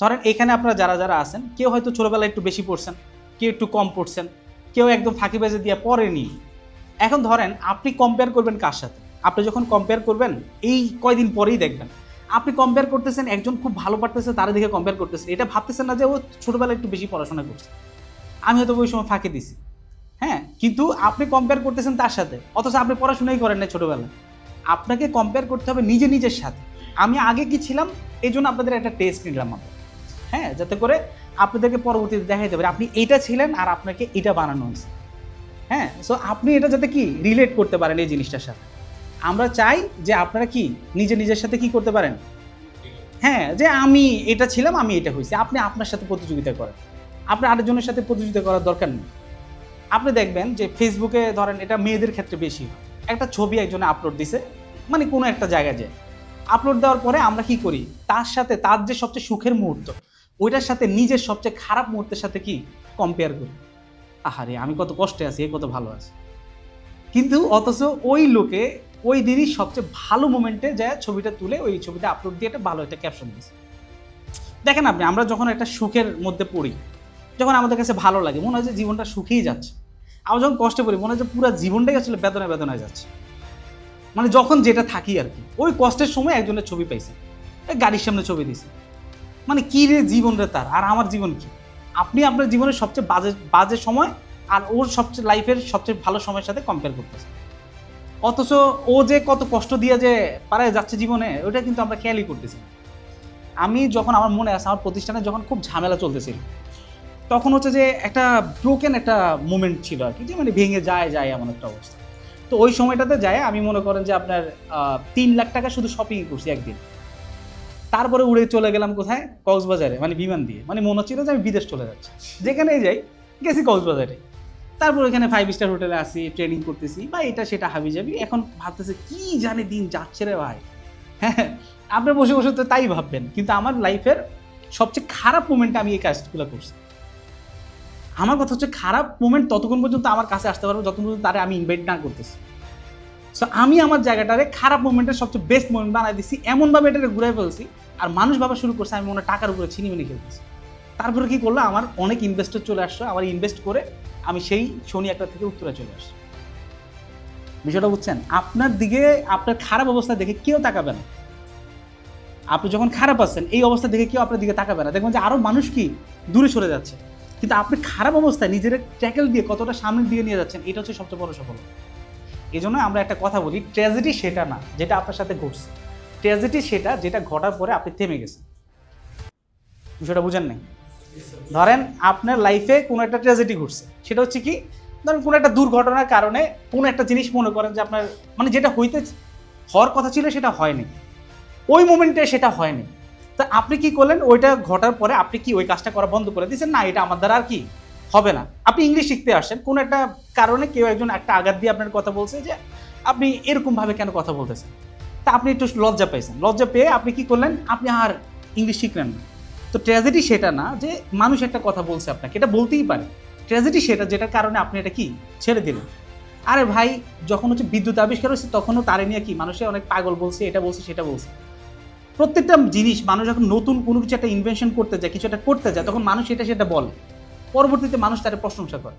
ধরেন এখানে আপনারা যারা যারা আছেন, কেউ হয়তো ছোটোবেলায় একটু বেশি পড়ছেন, কেউ একটু কম পড়ছেন, কেউ একদম ফাঁকিবাজে দিয়ে পড়েনি। এখন ধরেন আপনি কম্পেয়ার করবেন কার সাথে? আপনি যখন কম্পেয়ার করবেন, এই কয়দিন পরেই দেখবেন। আপনি কম্পেয়ার করতেছেন, একজন খুব ভালো পারতেছে, তার দিকে কম্পেয়ার করতেছেন। এটা ভাবতেছেন না যে ও ছোটোবেলায় একটু বেশি পড়াশোনা করছে। আমি হয়তো ওই সময় ফাঁকি দিছি। হ্যাঁ কিন্তু আপনি কম্পেয়ার করতেছেন তার সাথে, অথচ আপনি পড়াশোনাই করেন না ছোটোবেলায়। আপনাকে কম্পেয়ার করতে হবে নিজে নিজের সাথে। আমি আগে কি ছিলাম? এই জন্য আপনাদের একটা টেস্ট নিলাম আমরা। হ্যাঁ যাতে করে আপনাদেরকে পরবর্তীতে দেখাইতে পারে। আপনি এইটা ছিলেন আর আপনাকে এটা বানানো হয়েছে। হ্যাঁ সো আপনি এটা যাতে কি রিলেট করতে পারেন এই জিনিসটার সাথে। আমরা চাই যে আপনারা কি নিজে নিজের সাথে কি করতে পারেন? হ্যাঁ যে আমি এটা ছিলাম, আমি এটা হয়েছি। আপনি আপনার সাথে প্রতিযোগিতা করেন। আপনার আরেকজনের সাথে প্রতিযোগিতা করার দরকার নেই। আপনি দেখবেন যে ফেসবুকে ধরেন এটা মেয়েদের ক্ষেত্রে বেশি। একটা ছবি একজনে আপলোড দিছে মানে কোনো একটা জায়গায় যে আপলোড দেওয়ার পরে আমরা কি করি? তার সাথে তার যে সবচেয়ে সুখের মুহূর্ত ওইটার সাথে নিজের সবচেয়ে খারাপ মুহূর্তের সাথে কি কম্পেয়ার করি? আহারে, আমি কত কষ্টে আছি, এ কত ভালো আছি। কিন্তু অথচ ওই লোকে ওই দিনই সবচেয়ে ভালো মোমেন্টে যায় ছবিটা তুলে, ওই ছবিটা আপলোড দিয়ে একটা ভালো একটা ক্যাপশন দিয়েছে। দেখেন আপনি, আমরা যখন একটা সুখের মধ্যে পড়ি, যখন আমাদের কাছে ভালো লাগে, মনে হয় যে জীবনটা সুখেই যাচ্ছে। আমরা যখন কষ্টে পড়ি, মনে হয় যে পুরো জীবনটাই আসলে বেদনায় বেদনায় যাচ্ছে। মানে যখন যেটা থাকি আর কি, ওই কষ্টের সময় একজনের ছবি পাইছে গাড়ির সামনে ছবি দিছে। মানে কি রে জীবন রে তার? আর আমার জীবন কি? আপনি আপনার জীবনের সবচেয়ে বাজে বাজে সময় আর ওর সবচেয়ে লাইফের সবচেয়ে ভালো সময়ের সাথে কম্পেয়ার করতেছে। অথচ ও যে কত কষ্ট দিয়ে যে পাড়ায় যাচ্ছে জীবনে ওটা কিন্তু আমরা খেয়ালই করতেছি আমি যখন আমার মনে আছে, আমার প্রতিষ্ঠানে যখন খুব ঝামেলা চলতেছিল, তখন হচ্ছে যে একটা ব্রোকেন একটা মুমেন্ট ছিল আর কি, যে মানে ভেঙে যায় যায় এমন একটা অবস্থা। তো ওই সময়টাতে যায়, আমি মনে করেন যে আপনার তিন লাখ টাকা শুধু শপিং করছি একদিন। তারপরে উড়ে চলে গেলাম কোথায়? কক্সবাজারে মানে বিমান দিয়ে। মানে মনে হচ্ছিল যে আমি বিদেশ চলে যাচ্ছি। যেখানেই যাই, গেছি কক্সবাজারে। তারপর ওখানে ফাইভ স্টার হোটেলে আসি ট্রেনিং করতেছি। বা এটা সেটা হাবি যাবি এখন ভাবতেছে, কি জানে দিন যাচ্ছে রে ভাই? হ্যাঁ আপনি বসে বসে তো তাই ভাববেন। কিন্তু আমার লাইফের সবচেয়ে খারাপ মোমেন্টে আমি এই কাজগুলো করছি। আমার কথা হচ্ছে, খারাপ মোমেন্ট ততক্ষণ পর্যন্ত আমার কাছে আসতে পারব, যতক্ষণ পর্যন্ত তারে আমি ইনভাইট না করতেছি। সো আমি আমার জায়গাটারে খারাপ মোমেন্টের সবচেয়ে বেস্ট মোমেন্ট বানাই দিচ্ছি এমনভাবে এটাকে ঘুরে ফেলছি আর মানুষ ভাবা শুরু করছে, আমি মনে টাকার উপরে ছিনিমিনি খেলতেছি। তারপরে কি করল? আমার অনেক ইনভেস্টর চলে আসলো আবার ইনভেস্ট করে আমি সেই শনি একটা থেকে উত্তরে চলে আসছি। বিষয়টা বুঝছেন? আপনার দিকে, আপনার খারাপ অবস্থা দেখে কেউ তাকাবে না। আপনি যখন খারাপ আছেন, এই অবস্থা দেখে কেউ আপনার দিকে তাকাবে না। দেখবেন যে আরও মানুষ কি দূরে সরে যাচ্ছে। কিন্তু আপনি খারাপ অবস্থায় নিজের ট্যাকেল দিয়ে কতটা সামনে দিয়ে নিয়ে যাচ্ছেন, এটা হচ্ছে সবচেয়ে বড় সফলতা। এই জন্য আমরা একটা কথা বলি ট্র্যাজেডি সেটা না, যেটা আপনার সাথে ঘটছে। ট্র্যাজেডি সেটা যেটা ঘটার পরে আপনি থেমে গেছেন। বিষয়টা বুঝেন নাই? ধরেন আপনার লাইফে কোনো একটা ট্র্যাজেডি ঘটছে। সেটা হচ্ছে কি, ধরেন কোনো একটা দুর্ঘটনার কারণে কোনো একটা জিনিস মনে করেন যে আপনার মানে যেটা হইতে হওয়ার কথা ছিল সেটা হয়নি। ওই মোমেন্টে সেটা হয়নি। তা আপনি কি করলেন? ওইটা ঘটার পরে আপনি কি ওই কাজটা করা বন্ধ করে দিয়েছেন? না, এটা আমার দ্বারা আর কি হবে না। আপনি ইংলিশ শিখতে আসেন। কোনো একটা কারণে কেউ একজন একটা আঘাত দিয়ে আপনার কথা বলছে যে আপনি এরকমভাবে কেন কথা বলতেছেন? তা আপনি একটু লজ্জা পাইছেন। লজ্জা পেয়ে আপনি কি করলেন? আপনি আর ইংলিশ শিখলেন না। তো ট্র্যাজেডি সেটা না যে মানুষ একটা কথা বলছে আপনাকে, এটা বলতেই পারে। ট্র্যাজেডি সেটা যেটার কারণে আপনি এটা কি ছেড়ে দিলেন। আরে ভাই, যখন হচ্ছে বিদ্যুৎ আবিষ্কার হয়েছে, তখনও তারে নিয়ে কি মানুষে অনেক পাগল বলছে, এটা বলছে, সেটা বলছে। প্রত্যেকটা জিনিস মানুষ যখন নতুন কোনো কিছু একটা ইনভেনশন করতে যায়, কিছু একটা করতে যায়, তখন মানুষ এটা সেটা বলে। পরবর্তীতে মানুষ তার প্রশংসা করে।